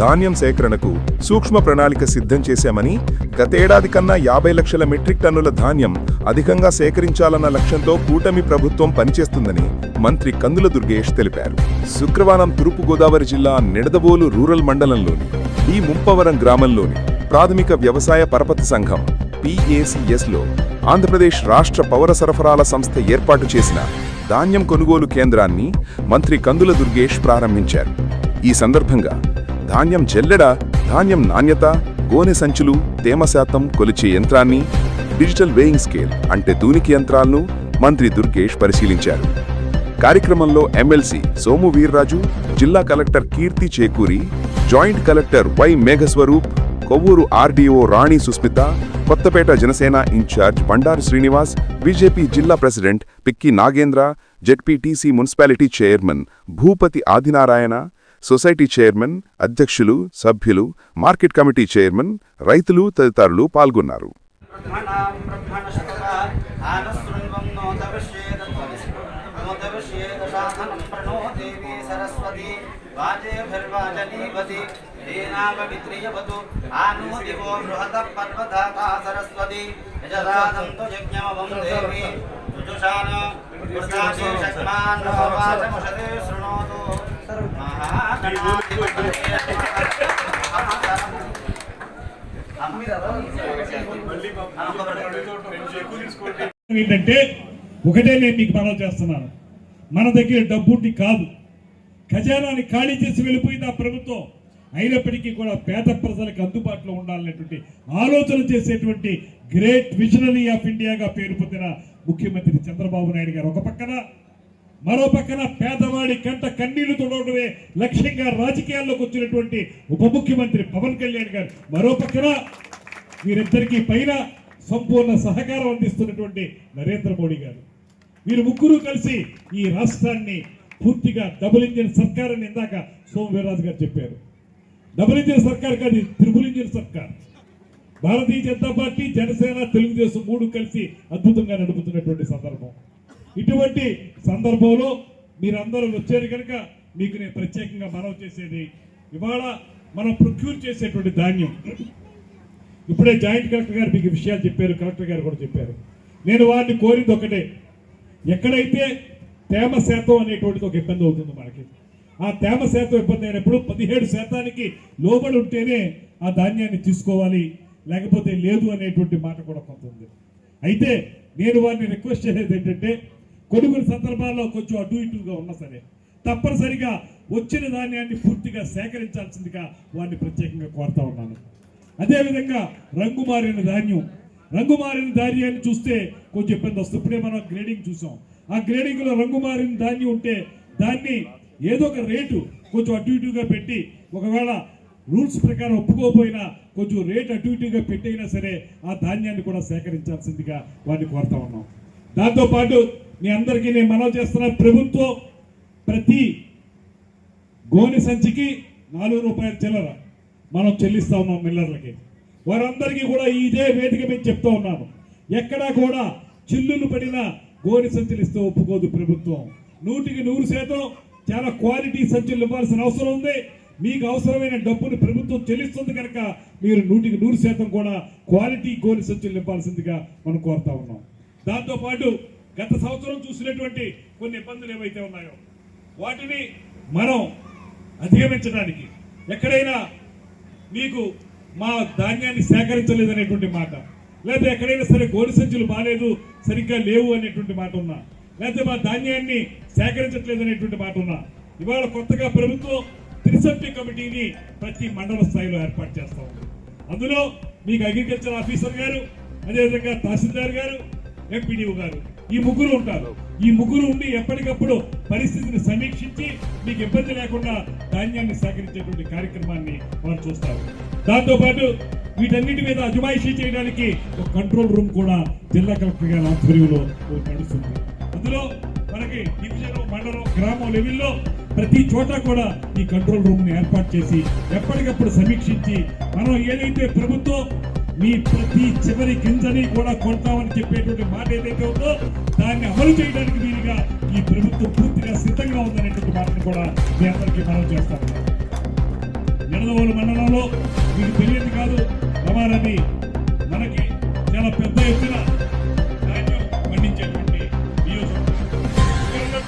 ధాన్యం సేకరణకు సూక్ష్మ ప్రణాళిక సిద్ధం చేశామని గతేడాది కన్నా యాభై లక్షల మెట్రిక్ టన్నుల ధాన్యం అధికంగా సేకరించాలన్న లక్ష్యంతో కూటమి ప్రభుత్వం పనిచేస్తుందని మంత్రి కందుల దుర్గేష్ తెలిపారు. శుక్రవారం తూర్పుగోదావరి జిల్లా నిడదవోలు రూరల్ మండలంలోని ఈ ముంపవరం గ్రామంలోని ప్రాథమిక వ్యవసాయ పరపతి సంఘం పిఏసిఎస్లో ఆంధ్రప్రదేశ్ రాష్ట్ర పౌర సరఫరాల సంస్థ ఏర్పాటు చేసిన ధాన్యం కొనుగోలు కేంద్రాన్ని మంత్రి కందుల దుర్గేష్ ప్రారంభించారు. ఈ సందర్భంగా ధాన్యం జల్లెడ ధాన్యం నాణ్యత గోనె సంచులు తేమ శాతం కొలిచే యంత్రాన్ని డిజిటల్ వేయింగ్ స్కేల్ అంటే దూనికి యంత్రాలను మంత్రి దుర్గేష్ పరిశీలించారు. కార్యక్రమంలో ఎమ్మెల్సీ సోము వీర్రాజు జిల్లా collector Keerthi Chekuri joint collector Y Meghaswaroop Kovvur RDO Rani Susmitha Kothapeta Janasena incharge Bandaru Srinivas BJP జిల్లా president Pikki Nagendra ZPTC municipality chairman Bhupathi Adinarayana society chairman అధ్యక్షులు సభ్యులు market committee chairman రైతులు తదితరులు పాల్గొన్నారు. బ్రహ్మణాం ఏంటంటే ఒకటే నేను మీకు మనవి చేస్తున్నాను. మన దగ్గర డబ్బుండి కాదు. ఖజానాని ఖాళీ చేసి వెళ్ళిపోయింది ఆ ప్రభుత్వం. అయినప్పటికీ కూడా పేద ప్రజలకు అందుబాటులో ఉండాలనేటువంటి ఆలోచన చేసేటువంటి గ్రేట్ విజనరీ ఆఫ్ ఇండియాగా పేరు పొందిన ముఖ్యమంత్రి చంద్రబాబు నాయుడు గారు ఒక పక్కన మరో పక్కన పేదవాడి కంట కన్నీళ్ళు తొడవడమే లక్ష్యంగా రాజకీయాల్లోకి వచ్చినటువంటి ఉప ముఖ్యమంత్రి పవన్ కళ్యాణ్ గారు. మరో పక్కన వీరిద్దరికీ పైన సంపూర్ణ సహకారం అందిస్తున్నటువంటి నరేంద్ర మోడీ గారు. వీరు ముగ్గురు కలిసి ఈ రాష్ట్రాన్ని పూర్తిగా డబుల్ ఇంజిన్ సర్కార్ అని ఇందాక సోమ వీర్రాజు గారు చెప్పారు. డబుల్ ఇంజిన్ సర్కార్ కాదు త్రిబుల్ ఇంజిన్ సర్కార్. భారతీయ జనతా పార్టీ జనసేన తెలుగుదేశం మూడు కలిసి అద్భుతంగా నడుపుతున్నటువంటి సందర్భం. ఇటువంటి సందర్భంలో మీరందరూ వచ్చారు కనుక మీకు నేను ప్రత్యేకంగా మనవి చేసేది. ఇవాళ మనం ప్రొక్యూర్ చేసేటువంటి ధాన్యం. ఇప్పుడే జాయింట్ కలెక్టర్ గారు మీకు విషయాలు చెప్పారు కలెక్టర్ గారు కూడా చెప్పారు. నేను వారిని కోరింది ఒకటే. ఎక్కడైతే తేమ శాతం అనేటువంటిది ఒక ఇబ్బంది అవుతుంది మనకి. ఆ తేమ శాతం ఇబ్బంది అయినప్పుడు పదిహేడు శాతానికి లోబడి ఉంటేనే ఆ ధాన్యాన్ని తీసుకోవాలి. లేకపోతే లేదు అనేటువంటి మాట కూడా కొంత ఉంది. అయితే నేను వారిని రిక్వెస్ట్ చేసేది ఏంటంటే కొన్ని కొన్ని సందర్భాల్లో కొంచెం అటు ఇటుగా ఉన్నా సరే తప్పనిసరిగా వచ్చిన ధాన్యాన్ని పూర్తిగా సేకరించాల్సిందిగా వాడిని ప్రత్యేకంగా కోరుతా ఉన్నాను. అదేవిధంగా రంగు మారిన ధాన్యం రంగు మారిన ధాన్యాన్ని చూస్తే కొంచెం ఇబ్బంది వస్తుంది. ఇప్పుడే మనం గ్రేడింగ్ చూసాం. ఆ గ్రేడింగ్లో రంగు మారిన ధాన్యం ఉంటే దాన్ని ఏదో ఒక రేటు కొంచెం అటు ఇటుగా పెట్టి ఒకవేళ రూల్స్ ప్రకారం ఒప్పుకోకపోయినా కొంచెం రేట్ అటు ఇటుగా పెట్టైనా సరే ఆ ధాన్యాన్ని కూడా సేకరించాల్సిందిగా వాడిని కోరుతా ఉన్నాం. దాంతోపాటు మీ అందరికీ నేను మనవి చేస్తున్న ప్రభుత్వం ప్రతి గోని సంచికి నాలుగు రూపాయల చిల్లర మనం చెల్లిస్తా ఉన్నాం మిల్లర్లకి. వారందరికీ కూడా ఇదే వేదిక మేము చెప్తా ఉన్నాము ఎక్కడా కూడా చిల్లులు పడిన గోనె సంచులు ఇస్తే ఒప్పుకోదు ప్రభుత్వం. నూటికి నూరు శాతం చాలా క్వాలిటీ సంచులు ఇవ్వాల్సిన అవసరం ఉంది. మీకు అవసరమైన డబ్బును ప్రభుత్వం చెల్లిస్తుంది కనుక మీరు నూటికి నూరు శాతం కూడా క్వాలిటీ గోనె సంచులు ఇవ్వాల్సిందిగా మనం కోరుతా ఉన్నాం. దాంతోపాటు గత సంవత్సరం చూసినటువంటి కొన్ని ఇబ్బందులు ఏవైతే ఉన్నాయో వాటిని మనం అధిగమించడానికి ఎక్కడైనా మీకు మా ధాన్యాన్ని సేకరించలేదనేటువంటి మాట లేదా ఎక్కడైనా సరే గోడి సంచులు బాగాలేదు సరిగ్గా లేవు అనేటువంటి మాట ఉన్నా లేదా మా ధాన్యాన్ని సేకరించట్లేదు అనేటువంటి మాట ఉన్నా ఇవాళ కొత్తగా ప్రభుత్వం త్రిసభ్య కమిటీని ప్రతి మండల స్థాయిలో ఏర్పాటు చేస్తా ఉంది. అందులో మీకు అగ్రికల్చర్ ఆఫీసర్ గారు అదేవిధంగా తహసీల్దార్ గారు ఎంపీడీఓ గారు ఈ ముగ్గురు ఉంటారు. ఈ ముగ్గురు ఉండి ఎప్పటికప్పుడు పరిస్థితిని సమీక్షించి మీకు ఇబ్బంది లేకుండా ధాన్యాన్ని సేకరించేటువంటి కార్యక్రమాన్ని వారు చూస్తారు దాంతోపాటు వీటన్నిటి మీద అజమాయిషీ చేయడానికి ఒక కంట్రోల్ రూమ్ కూడా జిల్లా కలెక్టర్ గారి ఆధ్వర్యంలో నడుస్తుంది అందులో మనకి డివిజన్ మండలం గ్రామం లెవెల్లో ప్రతి చోట కూడా ఈ కంట్రోల్ రూమ్ని ఏర్పాటు చేసి ఎప్పటికప్పుడు సమీక్షించి మనం ఏదైతే ప్రభుత్వం మీ ప్రతి చివరి గింజని కూడా కొంటామని చెప్పేటువంటి మాట ఏదైతే ఉందో దాన్ని అమలు చేయడానికి వీలుగా ఈ ప్రభుత్వం పూర్తిగా సిద్ధంగా ఉందనేటువంటి మాటను కూడా మీ అందరికీ మనం చేస్తాము నిడదవోలు మండలంలో మీకు తెలియదు కాదు రమారమి మనకి చాలా పెద్ద ఎత్తున